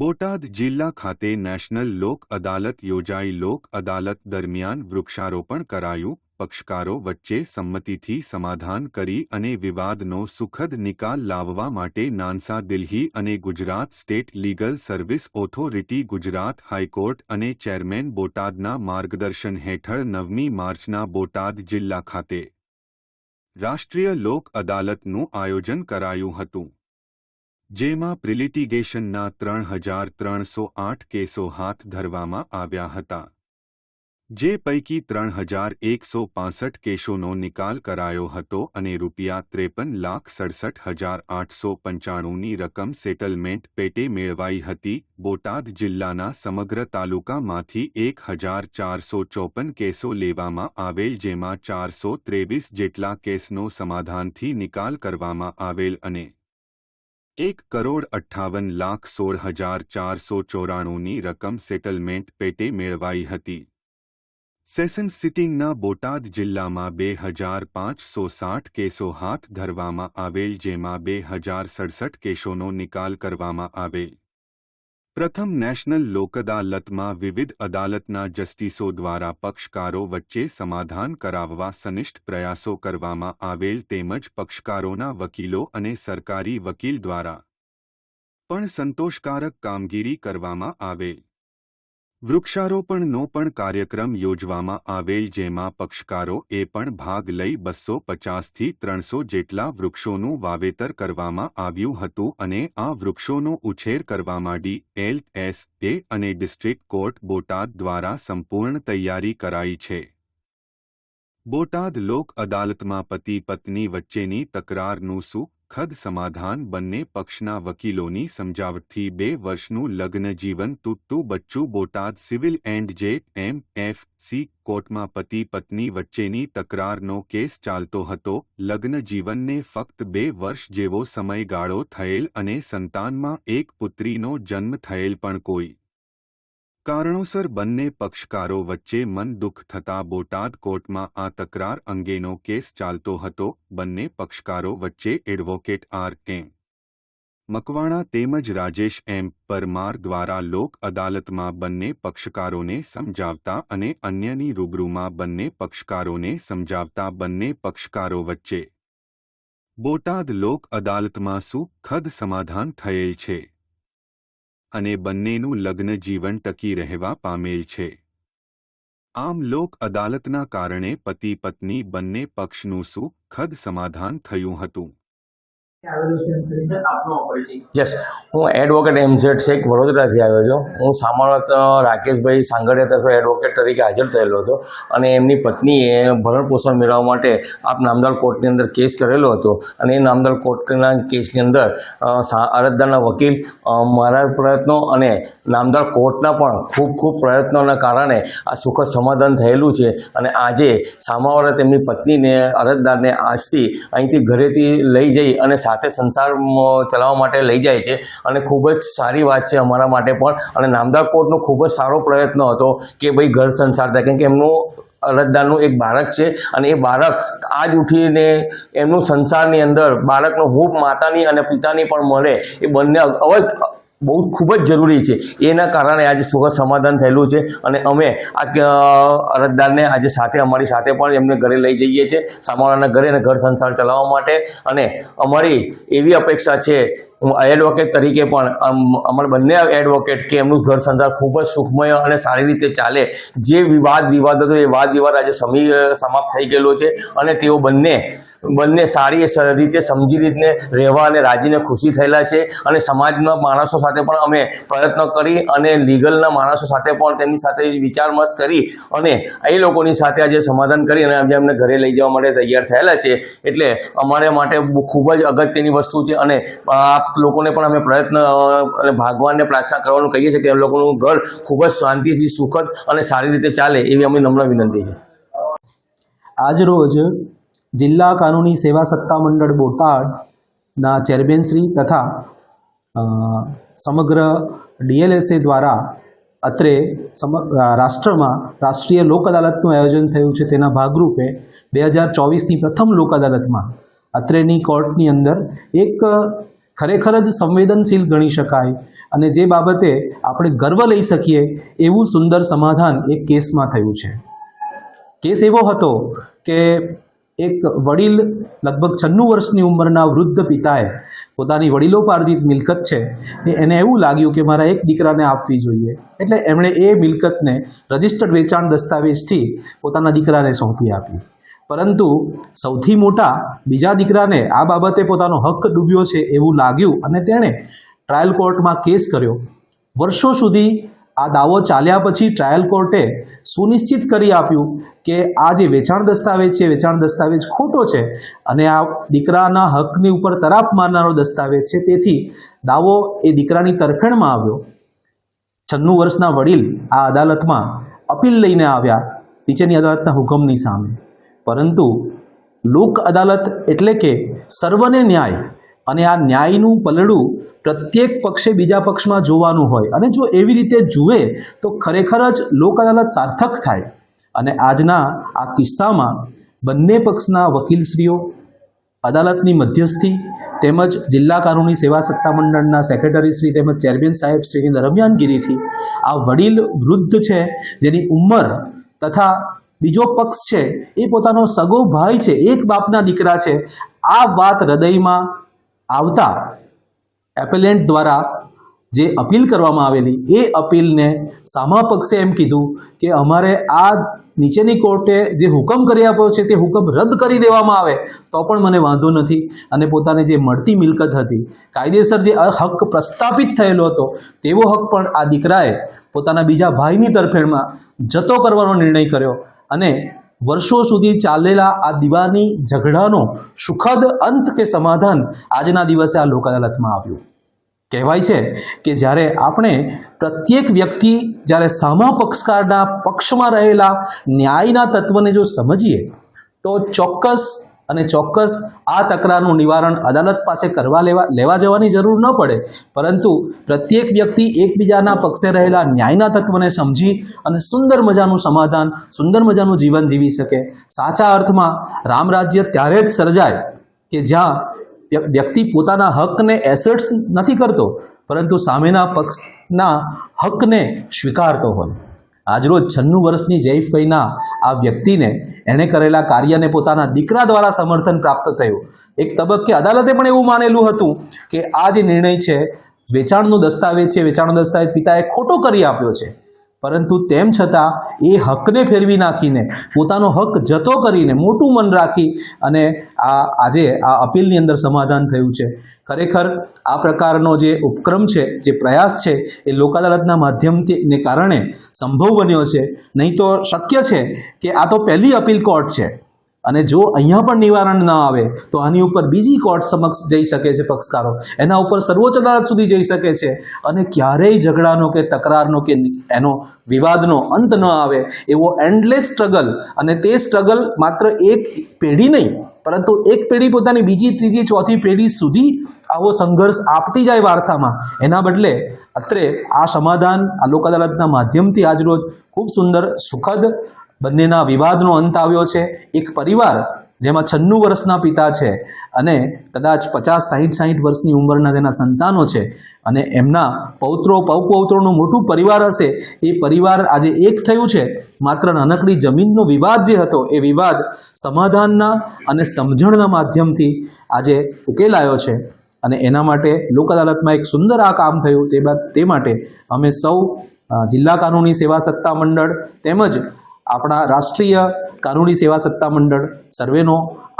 બોટાદ જિલ્લા ખાતે નેશનલ લોક અદાલત યોજાઈ લોક અદાલત દરમિયાન વૃક્ષારોપણ કરાયું, પક્ષકારો વચ્ચે સંમતિથી સમાધાન કરી અને વિવાદનો સુખદ નિકાલ લાવવા માટે નાનસા દિલ્હી અને Gujarat state legal service authority Gujarat high court અને ચેરમેન બોટાદના માર્ગદર્શન હેઠળ નવમી માર્ચના બોટાદ જિલ્લા ખાતે રાષ્ટ્રીય લોક અદાલતનું આયોજન કરાયું હતું. જેમાં પ્રિલિટિગેશનના ત્રણ હજાર ત્રણસો આઠ કેસો હાથ ધરવામાં આવ્યા હતા. જે પૈકી ત્રણ હજાર એકસો પાસઠ કેસોનો નિકાલ કરાયો હતો અને રૂપિયા ત્રેપન લાખ સડસઠ હજાર આઠસો પંચાણુંની રકમ સેટલમેન્ટ પેટે મેળવાઈ હતી. બોટાદ જિલ્લાના સમગ્ર તાલુકામાંથી એક હજાર ચારસો ચોપન કેસો લેવામાં આવેલ, જેમાં ચારસો ત્રેવીસ જેટલા કેસનો સમાધાનથી નિકાલ કરવામાં આવેલ અને એક કરોડ અઠ્ઠાવન લાખ સોળ હજાર ચારસો ચોરાણુંની રકમ સેટલમેન્ટ પેટે મેળવાઈ હતી. સેશન સિટિંગના બોટાદ જિલ્લામાં બે હજાર પાંચસો સાઠ કેસો હાથ ધરવામાં આવેલ, જેમાં બે હજાર સડસઠ કેસોનો નિકાલ કરવામાં આવેલ પ્રથમ નેશનલ લોકઅદાલતમાં વિવિધ અદાલતના જસ્ટિસો દ્વારા પક્ષકારો વચ્ચે સમાધાન કરાવવા સનિષ્ઠ પ્રયાસો કરવામાં આવેલ તેમજ પક્ષકારોના વકીલો અને સરકારી વકીલ દ્વારા પણ સંતોષકારક કામગીરી કરવામાં આવેલ. વૃક્ષારોપણનો પણ કાર્યક્રમ યોજવામાં આવેલ જેમાં પક્ષકારો એ પણ ભાગ લઈ બસો પચાસથી ત્રણસો જેટલા વૃક્ષોનું વાવેતર કરવામાં આવ્યું હતું અને આ વૃક્ષોનો ઉછેર કરવા માંડી એલ એસ એ અને ડિસ્ટ્રિક્ટ કોર્ટ બોટાદ દ્વારા સંપૂર્ણ તૈયારી કરાઈ છે. બોટાદ લોક અદાલતમાં પતિ પત્ની વચ્ચેની તકરારનું સુખદ સમાધાન બંને પક્ષના વકીલોની સમજાવટથી બે વર્ષનું લગ્ન જીવન તૂટતું બચ્ચું બોટાદ સિવિલ એન્ડ જે એમ એફ સી કોર્ટમાં પતિ પત્ની વચ્ચેની તકરારનો કેસ ચાલતો હતો. લગ્ન જીવનને ફક્ત બે વર્ષ જેવો સમયગાળો થયેલ અને સંતાનમાં એક પુત્રીનો જન્મ થયેલ પણ કોઈ કારણોસર બંને પક્ષકારો વચ્ચે મન દુઃખ થતા બોટાદ કોર્ટમાં આ તકરાર અંગેનો કેસ ચાલતો હતો. બંને પક્ષકારો વચ્ચે એડવોકેટ આર. કે. મકવાણા તેમજ રાજેશ એમ. પરમાર દ્વારા લોક અદાલતમાં બંને પક્ષકારોને સમજાવતા અને અન્યની રૂબરૂમાં બંને પક્ષકારોને સમજાવતા બંને પક્ષકારો વચ્ચે બોટાદ લોક અદાલતમાં સુખદ સમાધાન થયેલ છે? અને બંનેનું લગ્ન જીવન ટકી રહેવા પામેલ છે. આમ લોક અદાલતના કારણે પતિ પત્ની બંને પક્ષનું સુખદ સમાધાન થયું હતું. યસ હું એડવોકેટ એમઝેડ શેખ વડોદરાથી આવ્યો છું. હું સામાન્ય રાકેશભાઈ સાંગડિયા તરફે એડવોકેટ તરીકે હાજર થયેલો હતો અને એમની પત્નીએ ભરણ પોષણ મેળવવા માટે આપ નામદાર કોર્ટની અંદર કેસ કરેલો હતો અને એ નામદાર કોર્ટના કેસની અંદર અરજદારના વકીલ મારા પ્રયત્નો અને નામદાર કોર્ટના પણ ખૂબ ખૂબ પ્રયત્નોના કારણે આ સુખદ સમાધાન થયેલું છે અને આજે સામાવાળા તેમની પત્નીને અરજદારને આજથી અહીંથી ઘરેથી લઈ જઈ અને સાથે સંસાર ચલાવવા માટે લઈ જાય છે. અને ખૂબ જ સારી વાત છે અમારા માટે પણ. અને નામદાર કોર્ટનો ખૂબ જ સારો પ્રયત્ન હતો કે ભાઈ ઘર સંસાર થાય. કેમ કે એમનું અરજદારનું એક બાળક છે અને એ બાળક આજ ઉઠીને એમનું સંસારની અંદર બાળકનો હૂપ માતાની અને પિતાની પણ મળે. એ બંને અવજ બહુ ખૂબ જ જરૂરી છે. એના કારણે આજે સુખદ સમાધાન થયેલું છે અને અમે આ અરજદારને આજે સાથે, અમારી સાથે પણ એમને ઘરે લઈ જઈએ છીએ. સામાવાળાના ઘરે અને ઘર સંસાર ચલાવવા માટે અને અમારી એવી અપેક્ષા છે એડવોકેટ તરીકે પણ અમારા બંને એડવોકેટ કે એમનું ઘર સંસાર ખૂબ જ સુખમય અને સારી રીતે ચાલે. જે વિવાદ વિવાદ હતો એ વાદ વિવાદ આજે સમી સમાપ્ત થઈ ગયેલો છે અને તેઓ બંને બંને સારી રીતે સમજી રીતને રહેવા અને રાજીને ખુશી થયેલા છે અને સમાજના માણસો સાથે પણ અમે પ્રયત્ન કરી અને લીગલના માણસો સાથે પણ તેમની સાથે વિચાર મસ્ત કરી અને એ લોકોની સાથે આજે સમાધાન કરી અને આજે અમને ઘરે લઈ જવા માટે તૈયાર થયેલા છે. એટલે અમારે માટે ખૂબ જ અગત્યની વસ્તુ છે અને આપ લોકોને પણ અમે પ્રયત્ન, અને ભગવાનને પ્રાર્થના કરવાનું કહીએ છીએ કે એમ લોકોનું ઘર ખૂબ જ શાંતિથી, સુખદ અને સારી રીતે ચાલે એવી અમે નમ્ર વિનંતી છે. આજરોજ જિલ્લા કાનૂની સેવા સત્તા મંડળ બોટાદના ચેરમેનશ્રી તથા સમગ્ર ડીએલએસએ દ્વારા અત્રે સમ રાષ્ટ્રમાં રાષ્ટ્રીય લોક અદાલતનું આયોજન થયું છે તેના ભાગરૂપે બે હજાર ચોવીસની પ્રથમ લોક અદાલતમાં અત્રેની કોર્ટની અંદર એક ખરેખર જ સંવેદનશીલ ગણી શકાય અને જે બાબતે આપણે ગર્વ લઈ શકીએ એવું સુંદર સમાધાન એક કેસમાં થયું છે. કેસ એવો હતો કે એક વડીલ લગભગ છન્નું વર્ષની ઉંમરના વૃદ્ધ પિતાએ પોતાની વડીલોપાર્જિત મિલકત છે એને એવું લાગ્યું કે મારા એક દીકરાને આપવી જોઈએ. એટલે એમણે એ મિલકતને રજિસ્ટર્ડ વેચાણ દસ્તાવેજથી પોતાના દીકરાને સોંપી આપી. પરંતુ સૌથી મોટા બીજા દીકરાને આ બાબતે પોતાનો હક ડૂબ્યો છે એવું લાગ્યું અને તેણે ટ્રાયલ કોર્ટમાં કેસ કર્યો. વર્ષો સુધી આ દાવો ચાલ્યા પછી ટ્રાયલ કોર્ટે સુનિશ્ચિત કરી આપ્યું કે આ જે વેચાણ દસ્તાવેજ છે, વેચાણ દસ્તાવેજ ખોટો છે અને આ દીકરાના હકની ઉપર તરાપ મારનારો દસ્તાવેજ છે. તેથી દાવો એ દીકરાની તરફેણમાં આવ્યો. છન્નું વર્ષના વડીલ આ અદાલતમાં અપીલ લઈને આવ્યા નીચેની અદાલતના હુકમની સામે. પરંતુ લોક અદાલત એટલે કે સર્વને ન્યાય અને આ ન્યાયનું પલડું પ્રત્યેક પક્ષે બીજા પક્ષમાં જોવાનું હોય. અને જો એવી રીતે જુએ, તો ખરેખર જ લોક અદાલત સાર્થક થાય. અને આજના આ કિસ્સામાં બંને પક્ષના વકીલશ્રીઓ, અદાલતની મધ્યસ્થી તેમજ જિલ્લા કાનૂની સેવા સત્તામંડળના સેક્રેટરી શ્રી તેમજ ચેરમેન સાહેબ શ્રીની દરમિયાનગીરીથી આ વડીલ વૃદ્ધ છે, જેની ઉંમર તથા બીજો પક્ષ છે, એ પોતાનો સગો ભાઈ છે, એક બાપના દીકરા છે, આ વાત હૃદયમાં આવતા એપેલેન્ટ દ્વારા જે અપીલ કરવામાં આવેલી, એ અપીલને સામા પક્ષે એમ કીધું કે અમારે આ નીચેની કોર્ટે જે હુકમ કરી આપ્યો છે તે હુકમ રદ કરી દેવામાં આવે, તો પણ મને વાંધો નથી. અને પોતાને જે મળતી મિલકત હતી, કાયદેસર જે હક પ્રસ્થાપિત થયેલો હતો, તેવો હક પણ આ દીકરાએ પોતાના બીજા ભાઈની તરફેણમાં જતો કરવાનો નિર્ણય કર્યો. અને વર્ષો સુધી ચાલેલા આ દિવાની ઝઘડાનો સુખદ અંત કે સમાધાન આજના દિવસે આ લોક અદાલતમાં આવ્યું. કહેવાય છે કે જ્યારે આપણે પ્રત્યેક વ્યક્તિ જ્યારે સામા પક્ષકારના પક્ષમાં રહેલા ન્યાયના તત્વને જો સમજીએ, તો ચોક્કસ અને ચોક્કસ આ તકરારનું નિવારણ અદાલત પાસે કરવા લેવા લેવા જવાની જરૂર ન પડે. પરંતુ પ્રત્યેક વ્યક્તિ એકબીજાના પક્ષે રહેલા ન્યાયના તત્વને સમજી અને સુંદર મજાનું સમાધાન, સુંદર મજાનું જીવન જીવી શકે. સાચા અર્થમાં રામ રાજ્ય ત્યારે જ સર્જાય કે જ્યાં વ્યક્તિ પોતાના હકને એસેટ્સ નથી કરતો, પરંતુ સામેના પક્ષના હકને સ્વીકારતો હોય. આજરોજ છન્નું વર્ષની જયફઈના આ વ્યક્તિને એણે કરેલા કાર્યને પોતાના દીકરા દ્વારા સમર્થન પ્રાપ્ત થયું. એક તબક્કે અદાલતે પણ એવું માનેલું હતું કે આ જે નિર્ણય છે, વેચાણનો દસ્તાવેજ છે, વેચાણનો દસ્તાવેજ પિતાએ ખોટો કરી આપ્યો છે. પરંતુ તેમ છતાં એ હકને ફેરવી નાખીને, પોતાનો હક જતો કરીને મોટું મન રાખી અને આ આજે આ અપીલની અંદર સમાધાન થયું છે. ખરેખર આ પ્રકારનો જે ઉપક્રમ છે, જે પ્રયાસ છે, એ લોક અદાલતના માધ્યમથી ને કારણે સંભવ બન્યો છે. નહીં તો શક્ય છે કે આ તો પહેલી અપીલ કોર્ટ છે. અને જો અહીંયા પણ નિવારણ ન આવે, તો આની ઉપર બીજી કોર્ટ સમક્ષ જઈ શકે છે પક્ષકારો. એના ઉપર સર્વોચ્ચ અદાલત સુધી જઈ શકે છે. અને ક્યારેય ઝઘડાનો કે તકરારનો કે એનો વિવાદનો અંત ન આવે, એવો એન્ડલેસ સ્ટ્રગલ અને તે સ્ટ્રગલ માત્ર એક પેઢી નહીં, પરંતુ એક પેઢી પોતાની બીજી, ત્રીજી, ચોથી પેઢી સુધી આવો સંઘર્ષ આપતી જાય વારસામાં. એના બદલે અત્રે આ સમાધાન આ લોક અદાલતના માધ્યમથી આજરોજ ખૂબ સુંદર, સુખદ બંનેના વિવાદનો અંત આવ્યો છે. એક પરિવાર, જેમાં છન્નું વર્ષના પિતા છે અને કદાચ પચાસ, સાહીઠ સાહીઠ વર્ષની ઉંમરના તેના સંતાનો છે અને એમના પૌત્રો, પૌપૌત્રોનું મોટું પરિવાર હશે. એ પરિવાર આજે એક થયું છે. માત્ર નાનકડી જમીનનો વિવાદ જે હતો, એ વિવાદ સમાધાનના અને સમજણના માધ્યમથી આજે ઉકેલાયો છે. અને એના માટે લોક અદાલતમાં એક સુંદર આ કામ થયું. તે બાદ, તે માટે અમે સૌ જિલ્લા કાનૂની સેવા સત્તા મંડળ તેમજ આપણા રાષ્ટ્રીય કાનૂની સેવા સત્તા મંડળ સર્વેનો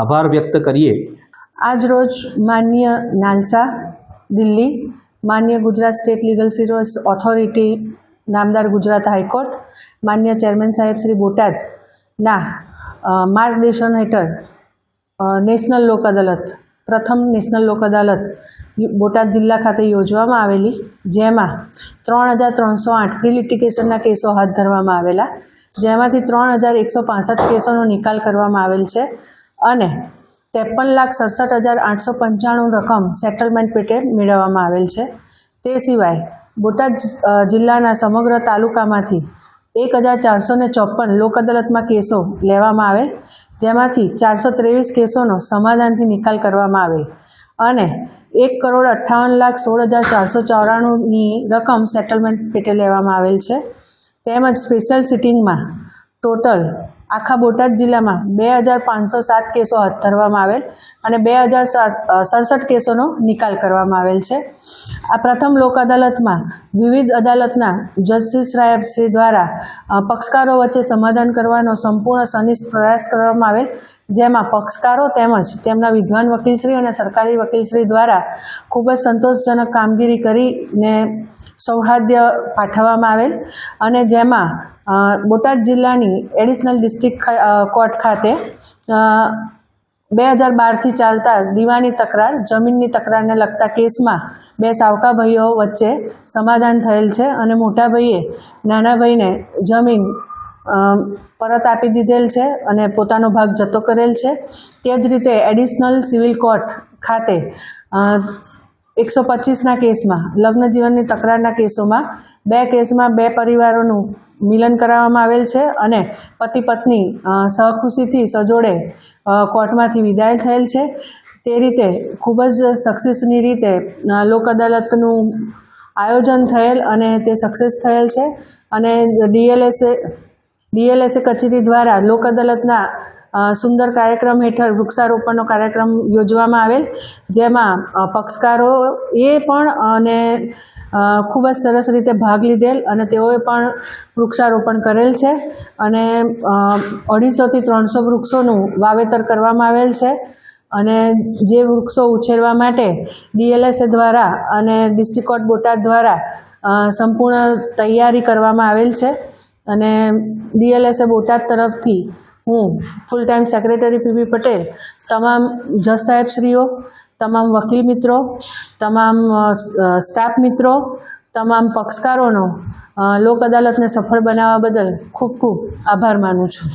આભાર વ્યક્ત કરીએ. આજ રોજ માન્ય નાનસા, દિલ્હી, માન્ય Gujarat state legal service authority, નામદાર ગુજરાત હાઈકોર્ટ, માન્ય ચેરમેન સાહેબ શ્રી બોટાદના માર્ગદર્શન હેઠળ નેશનલ લોક અદાલત પ્રથમ નેશનલ લોક અદાલત બોટાદ જિલ્લા ખાતે યોજવામાં આવેલી, જેમાં ત્રણ હજાર ત્રણસો આઠ પ્રી લિટિગેશનના કેસો હાથ ધરવામાં આવેલા, જેમાંથી ત્રણ હજાર એકસો પાસઠ કેસોનો નિકાલ કરવામાં આવેલ છે અને ત્રેપન લાખ સડસઠ હજાર આઠસો પંચાણું રકમ સેટલમેન્ટ પેટે મેળવવામાં આવેલ છે. તે સિવાય બોટાદ જિલ્લાના સમગ્ર તાલુકામાંથી એક હજાર ચારસો ચોપન લોક અદાલતમાં કેસો લેવામાં આવેલ જેમાંથી ચારસો ત્રેવીસ કેસોનો સમાધાનથી નિકાલ કરવામાં આવેલ. અને એક કરોડ અઠ્ઠાવન લાખ સોળ હજાર ચારસો ચોરાણુંની રકમ સેટલમેન્ટ પેટે લેવામાં આવેલ છે. તેમજ સ્પેશિયલ સિટિંગમાં ટોટલ આખા બોટાદ જિલ્લામાં બે હજાર પાંચસો સાત કેસો હાથ ધરવામાં આવેલ અને બે હજાર સડસઠ કેસોનો નિકાલ કરવામાં આવેલ છે. આ પ્રથમ લોક અદાલતમાં વિવિધ અદાલતના જસ્ટિસ સાહેબ શ્રી દ્વારા પક્ષકારો વચ્ચે સમાધાન કરવાનો સંપૂર્ણ સનિષ્ઠ પ્રયાસ કરવામાં આવેલ, જેમાં પક્ષકારો તેમજ તેમના વિદ્વાન વકીલશ્રી અને સરકારી વકીલશ્રી દ્વારા ખૂબ જ સંતોષજનક કામગીરી કરીને સૌહાર્દ્ય પાઠવવામાં આવેલ અને જેમાં બોટાદ જિલ્લાની એડિશનલ ડિસ્ટ્રિક્ટ કોર્ટ ખાતે બે હજાર બારથી ચાલતા દીવાની તકરાર, જમીનની તકરારને લગતા કેસમાં બે સાવકા ભાઈઓ વચ્ચે સમાધાન થયેલ છે અને મોટા ભાઈએ નાના ભાઈને જમીન પરત આપી દીધેલ છે અને પોતાનો ભાગ જતો કરેલ છે. તે જ રીતે એડિશનલ સિવિલ કોર્ટ ખાતે એકસો પચીસના કેસમાં, લગ્ન જીવનની તકરારના કેસોમાં બે કેસમાં બે પરિવારોનું મિલન કરાવવામાં આવેલ છે અને પતિ પત્ની સહખુશીથી સજોડે કોર્ટમાંથી વિદાય થયેલ છે. તે રીતે ખૂબ જ સક્સેસની રીતે લોક અદાલતનું આયોજન થયેલ અને તે સક્સેસ થયેલ છે. અને ડીએલએસએ ડીએલએસએ કચેરી દ્વારા લોક અદાલતના સુંદર કાર્યક્રમ હેઠળ વૃક્ષારોપણનો કાર્યક્રમ યોજવામાં આવેલ, જેમાં પક્ષકારોએ પણ, અને ખૂબ જ સરસ રીતે ભાગ લીધેલ અને તેઓએ પણ વૃક્ષારોપણ કરેલ છે. અને અઢીસોથી ત્રણસો વૃક્ષોનું વાવેતર કરવામાં આવેલ છે. અને જે વૃક્ષો ઉછેરવા માટે ડીએલએસએ દ્વારા અને ડિસ્ટ્રિક્ટ કોર્ટ બોટાદ દ્વારા સંપૂર્ણ તૈયારી કરવામાં આવેલ છે. અને ડીએલએસએ બોટાદ તરફથી હું full time secretary PB Patel તમામ જજ સાહેબશ્રીઓ તમામ વકીલ મિત્રો, તમામ સ્ટાફ મિત્રો, તમામ પક્ષકારોનો લોક અદાલતને સફળ બનાવવા બદલ ખૂબ ખૂબ આભાર માનું છું.